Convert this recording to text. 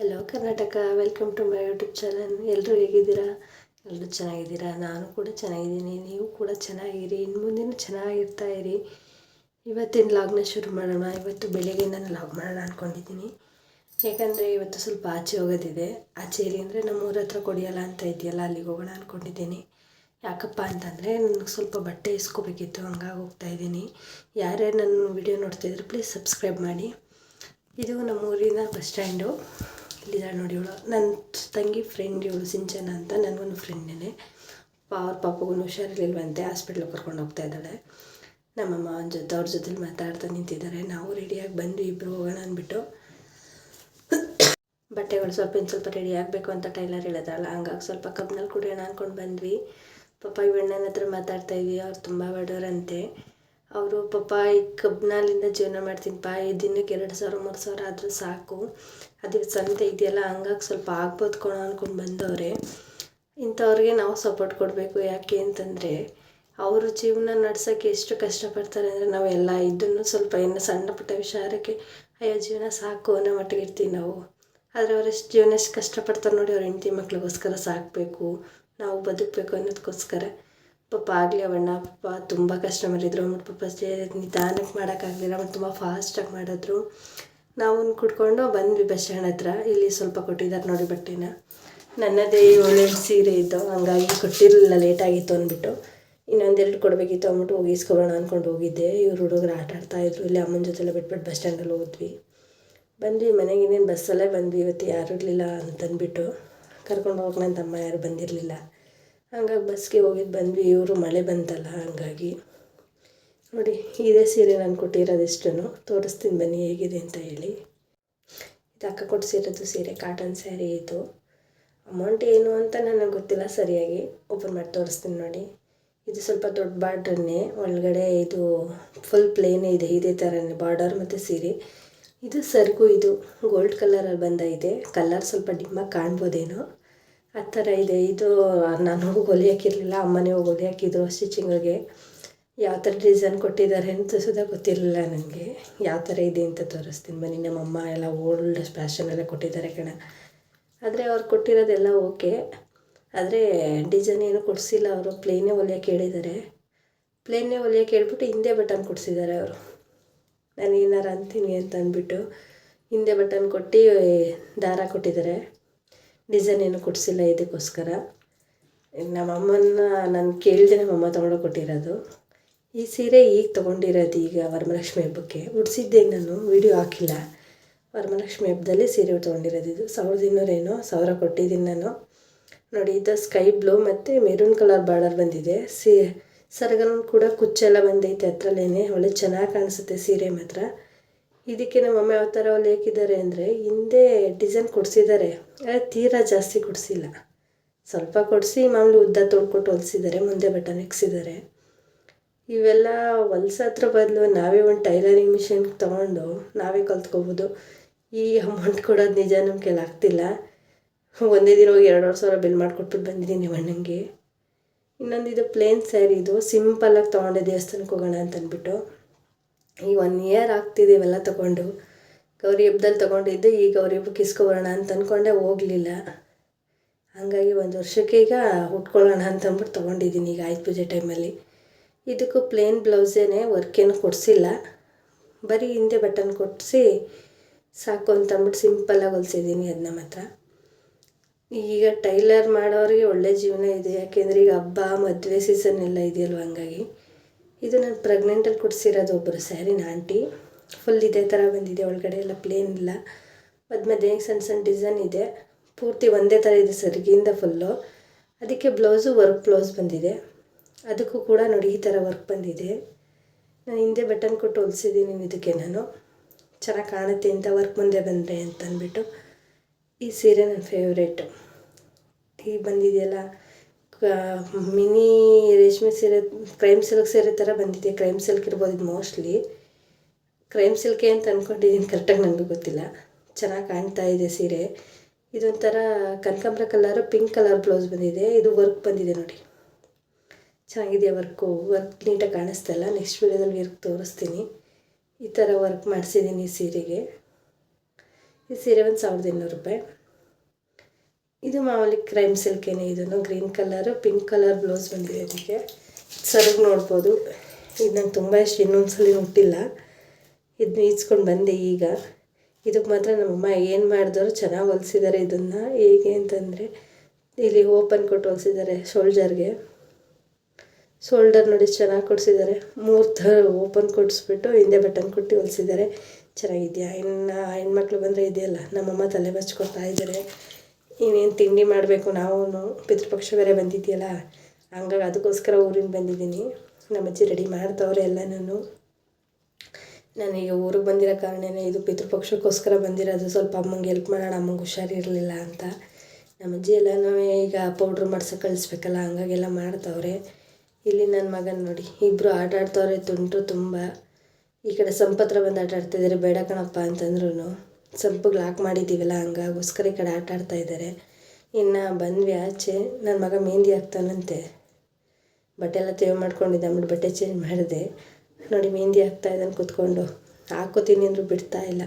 Hello Karnataka welcome to my YouTube channel ಎಲ್ಲರೂ ಹೇಗಿದ್ದೀರಾ? ಎಲ್ಲರೂ ಚೆನ್ನಾಗಿದ್ದೀರಾ? ನಾನು ಕೂಡ ಚೆನ್ನಾಗಿದ್ದೀನಿ. ನೀವು ಕೂಡ ಚೆನ್ನಾಗಿರಿ. ಇನ್ನು ಮುಂದಿನ ಚೆನ್ನಾಗಿರ್ತಾ ಇರಿ. ಇವತ್ತಿನ ಲಾಗ್ನ ಶುರು ಮಾಡೋಣ. ಇವತ್ತು ಬೆಳಿಗ್ಗೆ ನಾನು ಲಾಗ್ ಮಾಡೋಣ ಅಂದ್ಕೊಂಡಿದ್ದೀನಿ ಯಾಕಂದರೆ ಇವತ್ತು ಸ್ವಲ್ಪ ಆಚೆ ಹೋಗೋದಿದೆ. ಆಚೆ ಇರಿ ಅಂದರೆ ನಮ್ಮ ಊರ ಹತ್ರ ಕೊಡಿಯಲ್ಲ ಅಂತ ಇದೆಯಲ್ಲ, ಅಲ್ಲಿಗೆ ಹೋಗೋಣ ಅಂದ್ಕೊಂಡಿದ್ದೀನಿ ಯಾಕಪ್ಪ ಅಂತಂದರೆ ನನಗೆ ಸ್ವಲ್ಪ ಬಟ್ಟೆ ಇಸ್ಕೋಬೇಕಿತ್ತು, ಹಂಗಾಗಿ ಹೋಗ್ತಾ ಇದ್ದೀನಿ. ಯಾರ್ಯಾರು ನನ್ನ ವಿಡಿಯೋ ನೋಡ್ತಾಯಿದ್ರು ಪ್ಲೀಸ್ ಸಬ್ಸ್ಕ್ರೈಬ್ ಮಾಡಿ. ಇದು ನಮ್ಮ ಊರಿನ ಬಸ್ ಸ್ಟ್ಯಾಂಡು ಇಲ್ಲಿದ್ದಾಳೆ ನೋಡಿ ಇವಳು. ನನ್ನ ತಂಗಿ ಫ್ರೆಂಡ್ ಇವಳು, ಸಿಂಚನ ಅಂತ. ನನಗೊಂದು ಫ್ರೆಂಡೇ ಅವ್ರ ಪಾಪಗೂ ಹುಷಾರಿರ್ಲಿಲ್ವಂತೆ ಹಾಸ್ಪಿಟ್ಲಿಗೆ ಕರ್ಕೊಂಡು ಹೋಗ್ತಾ ಇದ್ದಾಳೆ. ನಮ್ಮಮ್ಮ ಅವನ ಜೊತೆ, ಅವ್ರ ಜೊತೆಲಿ ಮಾತಾಡ್ತಾ ನಿಂತಿದ್ದಾರೆ. ನಾವು ರೆಡಿಯಾಗಿ ಬಂದ್ವಿ ಇಬ್ಬರು ಹೋಗೋಣ ಅಂದ್ಬಿಟ್ಟು. ಬಟ್ಟೆಗಳು ಸ್ವಲ್ಪ ಇನ್ನು ಸ್ವಲ್ಪ ರೆಡಿ ಆಗಬೇಕು ಅಂತ ಟೈಲರ್ ಹೇಳಿದ್ರಲ್ಲ ಹಂಗಾಗಿ ಸ್ವಲ್ಪ ಕಬ್ನಲ್ಲಿ ಕುಡಿಯೋಣ ಅಂದ್ಕೊಂಡು ಬಂದ್ವಿ. ಪಾಪ ಇವಣ್ಣನ ಹತ್ರ ಮಾತಾಡ್ತಾ ಇದ್ವಿ. ಅವ್ರು ತುಂಬ ಬಡವರಂತೆ. ಅವರು ಪಾಪ ಈ ಕಬ್ಬಿನಾಲಿಂದ ಜೀವನ ಮಾಡ್ತೀನಿ, ಪಾ. ಈ ದಿನಕ್ಕೆ ಎರಡು ಸಾವಿರ, ಮೂರು ಸಾವಿರ ಆದರೂ ಸಾಕು. ಅದು ಸಂತೆ ಇದೆಯಲ್ಲ, ಹಂಗಾಗಿ ಸ್ವಲ್ಪ ಆಗ್ಬೋದು ಕೊಡೋ ಅಂದ್ಕೊಂಡು ಬಂದವ್ರೆ. ಇಂಥವ್ರಿಗೆ ನಾವು ಸಪೋರ್ಟ್ ಕೊಡಬೇಕು. ಯಾಕೆ ಅಂತಂದರೆ, ಅವರು ಜೀವನ ನಡ್ಸೋಕ್ಕೆ ಎಷ್ಟು ಕಷ್ಟಪಡ್ತಾರೆ ಅಂದರೆ ನಾವೆಲ್ಲ ಇದನ್ನು ಸ್ವಲ್ಪ ಇನ್ನು ಸಣ್ಣ ಪುಟ್ಟ ವಿಚಾರಕ್ಕೆ, ಅಯ್ಯೋ, ಜೀವನ ಸಾಕು ಅನ್ನೋ ಮಟ್ಟಿಗೆ ಇರ್ತೀವಿ ನಾವು. ಆದರೆ ಅವರೆಷ್ಟು ಜೀವನ ಎಷ್ಟು ಕಷ್ಟಪಡ್ತಾರೆ ನೋಡಿ, ಅವ್ರ ಹೆಂಡತಿ ಮಕ್ಕಳಿಗೋಸ್ಕರ ಸಾಕಬೇಕು, ನಾವು ಬದುಕಬೇಕು ಅನ್ನೋದಕ್ಕೋಸ್ಕರ ಪಾಪ ಆಗಲಿ ಅವಣ್ಣ ಪಾಪ ತುಂಬ ಕಸ್ಟಮರ್ ಇದ್ರು ಅಂದ್ಬಿಟ್ಟು ಪಾಪ ಅಷ್ಟೇ ನಿಧಾನಕ್ಕೆ ಮಾಡೋಕ್ಕಾಗಲಿಲ್ಲ ಅವ್ನು ತುಂಬ ಫಾಸ್ಟಾಗಿ ಮಾಡಿದ್ರು. ನಾವು ಕುಡ್ಕೊಂಡು ಬಂದ್ವಿ ಬಸ್ ಸ್ಟ್ಯಾಂಡ್ ಹತ್ರ. ಇಲ್ಲಿ ಸ್ವಲ್ಪ ಕೊಟ್ಟಿದ್ದಾರೆ ನೋಡಿ ಬಟ್ಟೆನ. ನನ್ನದೇ ಒಳ್ಳೆ ಸೀರೆ ಇತ್ತು. ಹಂಗಾಗಿ ಕೊಟ್ಟಿರಲಿಲ್ಲ. ಲೇಟಾಗಿತ್ತು ಅಂದ್ಬಿಟ್ಟು. ಇನ್ನೊಂದೆರಡು ಕೊಡಬೇಕಿತ್ತು ಅಂದ್ಬಿಟ್ಟು ಹೋಗಿ ಇಸ್ಕೊಬೋಣ ಅಂದ್ಕೊಂಡು ಹೋಗಿದ್ದೆ. ಇವ್ರು ಹುಡುಗರು ಆಟ ಆಡ್ತಾಯಿದ್ರು ಇಲ್ಲಿ ಅಮ್ಮನ ಜೊತೆಲ್ಲ ಬಿಟ್ಬಿಟ್ಟು ಬಸ್ ಸ್ಟ್ಯಾಂಡಲ್ಲಿ ಹೋದ್ವಿ. ಬಂದ್ವಿ. ಮನೆಗೆ ಇನ್ನೇನು ಬಸ್ಸಲ್ಲೇ ಬಂದ್ವಿ. ಇವತ್ತು ಯಾರು ಇರಲಿಲ್ಲ ಅಂತಂದ್ಬಿಟ್ಟು. ಕರ್ಕೊಂಡು ಹೋಗೋಕೆ ನನ್ನ ತಮ್ಮ ಯಾರು ಬಂದಿರಲಿಲ್ಲ. ಹಂಗಾಗಿ ಬಸ್ಗೆ ಹೋಗಿದ್ದು ಬಂದ್ವಿ, ಇವರು ಮಳೆ ಬಂತಲ್ಲ, ಹಂಗಾಗಿ. ನೋಡಿ, ಇದೇ ಸೀರೆ ನಾನು ಕೊಟ್ಟಿರೋದಿಷ್ಟು ತೋರಿಸ್ತೀನಿ ಬನ್ನಿ ಹೇಗಿದೆ ಅಂತ ಹೇಳಿ. ಇದು ಅಕ್ಕ ಕೊಡಿಸಿರೋದು ಸೀರೆ ಕಾಟನ್ ಸ್ಯಾರಿ ಇದು. ಅಮೌಂಟ್ ಏನು ಅಂತ ನನಗೆ ಗೊತ್ತಿಲ್ಲ ಸರಿಯಾಗಿ. ಓಪನ್ ಮಾಡಿ ತೋರಿಸ್ತೀನಿ ನೋಡಿ. ಇದು ಸ್ವಲ್ಪ ದೊಡ್ಡ ಬಾರ್ಡ್ರನ್ನೇ ಒಳಗಡೆ ಇದು ಫುಲ್ ಪ್ಲೇನೇ ಇದೆ, ಇದೇ ಥರನೇ ಬಾರ್ಡರ್ ಮತ್ತು ಸೀರೆ. ಇದು ಸರ್ಗು, ಇದು ಗೋಲ್ಡ್ ಕಲರಲ್ಲಿ ಬಂದೈತೆ ಕಲರ್ ಸ್ವಲ್ಪ ಡಿಮ್ಮಾಗಿ ಕಾಣ್ಬೋದೇನೋ. ಆ ಥರ ಇದೆ. ಇದು ನಾನು ಹೊಲಿಯೋಕ್ಕಿರಲಿಲ್ಲ, ಅಮ್ಮನೇ ಹೋಗಿ ಹೊಲಿಯೋಕ್ಕಿದ್ರು ಸ್ಟಿಚಿಂಗಿಗೆ ಯಾವ ಥರ ಡಿಸೈನ್ ಕೊಟ್ಟಿದ್ದಾರೆ ಅಂತ ಸುಧಾ ಗೊತ್ತಿರಲಿಲ್ಲ ನನಗೆ. ಯಾವ ಥರ ಇದೆ ಅಂತ ತೋರಿಸ್ತೀನಿ. ಬನ್ನಿ ನಮ್ಮಮ್ಮ ಎಲ್ಲ ಓಲ್ಡ್ ಫ್ಯಾಷನೆಲ್ಲ ಕೊಟ್ಟಿದ್ದಾರೆ ಕಣ. ಆದರೆ ಅವ್ರು ಕೊಟ್ಟಿರೋದೆಲ್ಲ ಓಕೆ ಆದರೆ ಡಿಸೈನ್ ಏನು ಕೊಡಿಸಿಲ್ಲ ಅವರು. ಪ್ಲೇನೇ ಹೊಲಿಯೋಕೆ ಹೇಳಿದ್ದಾರೆ. ಪ್ಲೇನೇ ಹೊಲಿಯೋಕೆ ಹೇಳ್ಬಿಟ್ಟು ಹಿಂದೆ ಬಟನ್ ಕೊಡಿಸಿದ್ದಾರೆ ಅವರು. ನಾನು ಏನಾರು ಅಂತೀನಿ ಅಂತ ಅಂದ್ಬಿಟ್ಟು ಹಿಂದೆ ಬಟನ್ ಕೊಟ್ಟು ದಾರ ಕೊಟ್ಟಿದ್ದಾರೆ. ಡಿಸೈನ್ ಏನು ಕೊಡಿಸಿಲ್ಲ ಇದಕ್ಕೋಸ್ಕರ. ನಮ್ಮಮ್ಮನ ನಾನು ಕೇಳಿದೆ ನಮ್ಮಮ್ಮ ತೊಗೊಂಡೋಗಿ ಕೊಟ್ಟಿರೋದು. ಈ ಸೀರೆ ಈಗ ತೊಗೊಂಡಿರೋದು ಈಗ ವರಮಲಕ್ಷ್ಮಿ ಹಬ್ಬಕ್ಕೆ. ಉಡಿಸಿದ್ದೆ ನಾನು, ವಿಡಿಯೋ ಹಾಕಿಲ್ಲ. ವರಮಲಕ್ಷ್ಮಿ ಹಬ್ಬದಲ್ಲಿ ಸೀರೆ ತೊಗೊಂಡಿರೋದು ಇದು. ಸಾವಿರದ ಇನ್ನೂರೇನು ಸಾವಿರ ಕೊಟ್ಟಿದ್ದೀನಿ ನಾನು. ನೋಡಿ, ಇದು ಸ್ಕೈ ಬ್ಲೂ ಮತ್ತು ಮೆರೂನ್ ಕಲರ್ ಬಾರ್ಡರ್ ಬಂದಿದೆ. ಸಿ, ಸರಗನ್ ಕೂಡ ಕುಚ್ಚೆಲ್ಲ ಬಂದೈತೆ ಹತ್ರಲೇ ಒಳ್ಳೆ ಚೆನ್ನಾಗಿ ಕಾಣಿಸುತ್ತೆ ಸೀರೆ ಮಾತ್ರ. ಇದಕ್ಕೆ ನಮ್ಮ ಅಮ್ಮ ಯಾವ ಥರ ಹೊಲಿಯಾಕಿದ್ದಾರೆ ಅಂದರೆ ಹಿಂದೆ ಡಿಸೈನ್ ಕೊಡಿಸಿದ್ದಾರೆ ತೀರಾ ಜಾಸ್ತಿ ಕೊಡಿಸಿಲ್ಲ. ಸ್ವಲ್ಪ ಕೊಡಿಸಿ ಮಾಮೂಲಿ ಉದ್ದ ತೊಳ್ಕೊಟ್ಟು ಹೊಲಿಸಿದ್ದಾರೆ, ಮುಂದೆ ಬಟನ್ ಇಕ್ಸಿದ್ದಾರೆ ಇವೆಲ್ಲ ಹೊಲ್ಸತ್ರ ಬದಲು ನಾವೇ ಒಂದು ಟೈಲರಿಂಗ್ ಮಿಷಿನ್ ತೊಗೊಂಡು ನಾವೇ ಕಲ್ತ್ಕೋಬೋದು. ಈ ಅಮೌಂಟ್ ಕೊಡೋದು ನಿಜ ನಮ್ಮ ಆಗ್ತಿಲ್ಲ. ಒಂದೇ ದಿನ ಹೋಗಿ ಎರಡುವರೆ ಸಾವಿರ ಬಿಲ್ ಮಾಡಿಕೊಟ್ಬಿಟ್ಟು ಬಂದಿದ್ದೀನಿ ಅಣ್ಣಂಗೆ. ಇನ್ನೊಂದು ಇದು ಪ್ಲೇನ್ ಸ್ಯಾರಿ ಇದು. ಸಿಂಪಲ್ಲಾಗಿ ತೊಗೊಂಡೆ ದೇವಸ್ಥಾನಕ್ಕೆ ಹೋಗೋಣ ಅಂತ ಈಗ ಒನ್ ಇಯರ್ ಆಗ್ತಿದೆ ಇವೆಲ್ಲ ತೊಗೊಂಡು. ಗೌರಿ ಹಬ್ಬದಲ್ಲಿ ತೊಗೊಂಡಿದ್ದು ಈ ಗೌರಿ ಹಬ್ಬಕ್ಕೆ ಇಸ್ಕೊಬರೋಣ ಅಂತ ಅಂದ್ಕೊಂಡೆ ಹೋಗಲಿಲ್ಲ. ಹಾಗಾಗಿ ಒಂದು ವರ್ಷಕ್ಕೆ ಈಗ ಉಟ್ಕೊಳ್ಳೋಣ ಅಂತ ಅಂದ್ಬಿಟ್ಟು ತೊಗೊಂಡಿದ್ದೀನಿ ಈಗ ಆಯ್ತು ಪೂಜೆ ಟೈಮಲ್ಲಿ ಇದಕ್ಕೂ ಪ್ಲೇನ್ ಬ್ಲೌಸೇನೆ ವರ್ಕೇನು ಕೊಡಿಸಿಲ್ಲ. ಬರೀ ಹಿಂದೆ ಬಟನ್ ಕೊಡಿಸಿ ಸಾಕು ಅಂತ ಅಂದ್ಬಿಟ್ಟು ಸಿಂಪಲ್ಲಾಗಿ ಹೊಲಿಸಿದ್ದೀನಿ ಅದನ್ನ ಮಾತ್ರ. ಈಗ ಟೈಲರ್ ಮಾಡೋರಿಗೆ ಒಳ್ಳೆ ಜೀವನ ಇದೆ. ಯಾಕೆಂದರೆ ಈಗ ಹಬ್ಬ, ಮದುವೆ ಸೀಸನ್ ಎಲ್ಲ ಇದೆಯಲ್ವ ಹಂಗಾಗಿ. ಇದು ನಾನು ಪ್ರೆಗ್ನೆಂಟಲ್ಲಿ ಕೊಡಿಸಿರೋದು ಒಬ್ಬರು ಸ್ಯಾರಿನ ಆಂಟಿ. ಫುಲ್ ಇದೇ ಥರ ಬಂದಿದೆ, ಒಳಗಡೆ ಎಲ್ಲ ಪ್ಲೇನ್ ಇಲ್ಲ. ಮಧ್ಯ ಸಣ್ಣ ಸಣ್ಣ ಡಿಸೈನ್ ಇದೆ. ಪೂರ್ತಿ ಒಂದೇ ಥರ ಇದೆ ಸರಿಗಿಂದ ಫುಲ್ಲು ಅದಕ್ಕೆ ಬ್ಲೌಸು ವರ್ಕ್ ಬ್ಲೌಸ್ ಬಂದಿದೆ. ಅದಕ್ಕೂ ಕೂಡ ನೋಡಿ ಈ ಥರ ವರ್ಕ್ ಬಂದಿದೆ. ನಾನು ಹಿಂದೆ ಬಟನ್ ಕೊಟ್ಟು ಹೊಲಿಸಿದ್ದೀನಿ ಇದಕ್ಕೆ ನಾನು. ಚೆನ್ನಾಗಿ ಕಾಣುತ್ತೆ ಇಂಥ ವರ್ಕ್ ಮುಂದೆ ಬಂದರೆ ಅಂತ ಅಂದ್ಬಿಟ್ಟು ಈ ಸೀರೆ ನನ್ನ ಫೇವ್ರೇಟು ಈಗ ಬಂದಿದೆಯಲ್ಲ ಮಿನಿ ರೇಷ್ಮೆ ಸೀರೆ, ಕ್ರೈಮ್ ಸಿಲ್ಕ್ ಸೀರೆ ಥರ ಬಂದಿದೆ. ಕ್ರೈಮ್ ಸಿಲ್ಕ್ ಇರ್ಬೋದು ಇದು ಮೋಸ್ಟ್ಲಿ. ಕ್ರೈಮ್ ಸಿಲ್ಕೆ ಅಂತ ಅಂದ್ಕೊಂಡಿದ್ದೀನಿ ಕರೆಕ್ಟಾಗಿ ನನಗೆ ಗೊತ್ತಿಲ್ಲ. ಚೆನ್ನಾಗಿ ಕಾಣ್ತಾ ಇದೆ ಸೀರೆ. ಇದೊಂಥರ ಕನಕಾಂಬ್ರ ಕಲರು, ಪಿಂಕ್ ಕಲರ್ ಬ್ಲೌಸ್ ಬಂದಿದೆ. ಇದು ವರ್ಕ್ ಬಂದಿದೆ ನೋಡಿ. ಚೆನ್ನಾಗಿದೆ ವರ್ಕು? ವರ್ಕ್ ನೀಟಾಗಿ ಕಾಣಿಸ್ತಾ ಇಲ್ಲ. ನೆಕ್ಸ್ಟ್ ವೀಡಿಯೋದಲ್ಲಿ ವರ್ಕ್ ತೋರಿಸ್ತೀನಿ. ಈ ಥರ ವರ್ಕ್ ಮಾಡಿಸಿದ್ದೀನಿ ಈ ಸೀರೆಗೆ. ಈ ಸೀರೆ ಒಂದು ಸಾವಿರದ ಇನ್ನೂರು ರೂಪಾಯಿ. ಇದು ಮಾಮೂಲಿ ಕ್ರೈಮ್ ಸಿಲ್ಕೇನೆ, ಇದನ್ನು green colour, pink colour blouse ಬಂದಿದೆ ಅದಕ್ಕೆ ಸರಿಗೆ ನೋಡ್ಬೋದು. ಇದು ನಂಗೆ ತುಂಬ ಇಷ್ಟ ಇನ್ನೊಂದು ಸಲ ಮುಟ್ಟಿಲ್ಲ ಇದನ್ನ ಈಸ್ಕೊಂಡು ಬಂದೆ ಈಗ. ಇದಕ್ಕೆ ಮಾತ್ರ ನಮ್ಮಮ್ಮ ಏನು ಮಾಡಿದವರು ಚೆನ್ನಾಗಿ ಹೊಲ್ಸಿದ್ದಾರೆ ಇದನ್ನು. ಹೇಗೆ ಅಂತಂದರೆ, ಇಲ್ಲಿ ಓಪನ್ ಕೊಟ್ಟು ಹೊಲ್ಸಿದ್ದಾರೆ ಶೋಲ್ಡರ್ಗೆ. ಶೋಲ್ಡರ್ ನೋಡಿ ಚೆನ್ನಾಗಿ ಕೊಡಿಸಿದ್ದಾರೆ ಮೂರು ಥರ ಓಪನ್ ಕೊಡಿಸ್ಬಿಟ್ಟು ಹಿಂದೆ ಬಟನ್ ಕೊಟ್ಟು ಹೊಲ್ಸಿದ್ದಾರೆ ಚೆನ್ನಾಗಿದೆಯಾ? ಇನ್ನು ಹೆಣ್ಮಕ್ಳು ಬಂದರೆ ಇದೆಯಲ್ಲ, ನಮ್ಮಮ್ಮ ತಲೆ ಬಚ್ಕೊಡ್ತಾ ಇದ್ದಾರೆ ಇನ್ನೇನು ತಿಂಡಿ ಮಾಡಬೇಕು ನಾವು ಪಿತೃಪಕ್ಷ ಬೇರೆ ಬಂದಿದ್ದೀಯಲ್ಲ ಹಂಗಾಗಿ ಅದಕ್ಕೋಸ್ಕರ ಊರಿಂದ ಬಂದಿದ್ದೀನಿ. ನಮ್ಮಜ್ಜಿ ರೆಡಿ ಮಾಡ್ತವ್ರೆ ಎಲ್ಲನೂ ನನಗೆ ಊರಿಗೆ ಬಂದಿರೋ ಕಾರಣನೇ ಇದು ಪಿತೃಪಕ್ಷಕ್ಕೋಸ್ಕರ ಬಂದಿರೋದು. ಸ್ವಲ್ಪ ಅಮ್ಮಂಗೆ ಹೆಲ್ಪ್ ಮಾಡೋಣ, ಅಮ್ಮಂಗೆ ಹುಷಾರಿರಲಿಲ್ಲ ಅಂತ. ನಮ್ಮ ಅಜ್ಜಿ ಎಲ್ಲನೂ ಈಗ ಪೌಡ್ರ್ ಮಾಡ್ಸೋ ಕಳಿಸ್ಬೇಕಲ್ಲ ಹಂಗಾಗೆಲ್ಲ ಮಾಡ್ತವ್ರೆ. ಇಲ್ಲಿ ನನ್ನ ಮಗನ ನೋಡಿ ಇಬ್ಬರು ಆಟ ಆಡ್ತವ್ರೆ, ತುಂಟು ತುಂಬ. ಈ ಕಡೆ ಸಂಪತ್ರ ಬಂದು ಆಟ ಆಡ್ತಿದ್ದಾರೆ ಬೇಡ ಕಣಪ್ಪ ಅಂತಂದ್ರು ಸಂಪಿಗೆ ಲಾಕ್ ಮಾಡಿದ್ದೀವಲ್ಲ ಹಂಗಾಗೋಸ್ಕರ ಈ ಕಡೆ ಆಟ ಆಡ್ತಾ ಇದ್ದಾರೆ ಇನ್ನು ಬಂದ್ವಿ ಆಚೆ ನನ್ನ ಮಗ ಮೆಹಂದಿ ಹಾಕ್ತಾನಂತೆ. ಬಟ್ಟೆ ಎಲ್ಲ ತೇವ್ ಮಾಡ್ಕೊಂಡಿದ್ದೆ, ಅಂದ್ಬಿಟ್ಟು ಬಟ್ಟೆ ಚೇಂಜ್ ಮಾಡಿದೆ. ನೋಡಿ ಮೆಹಂದಿ ಹಾಕ್ತಾ ಇದ್ದಾನೆ ಕೂತ್ಕೊಂಡು. ಹಾಕೋತೀನಿ ಅಂದರೂ ಬಿಡ್ತಾ ಇಲ್ಲ.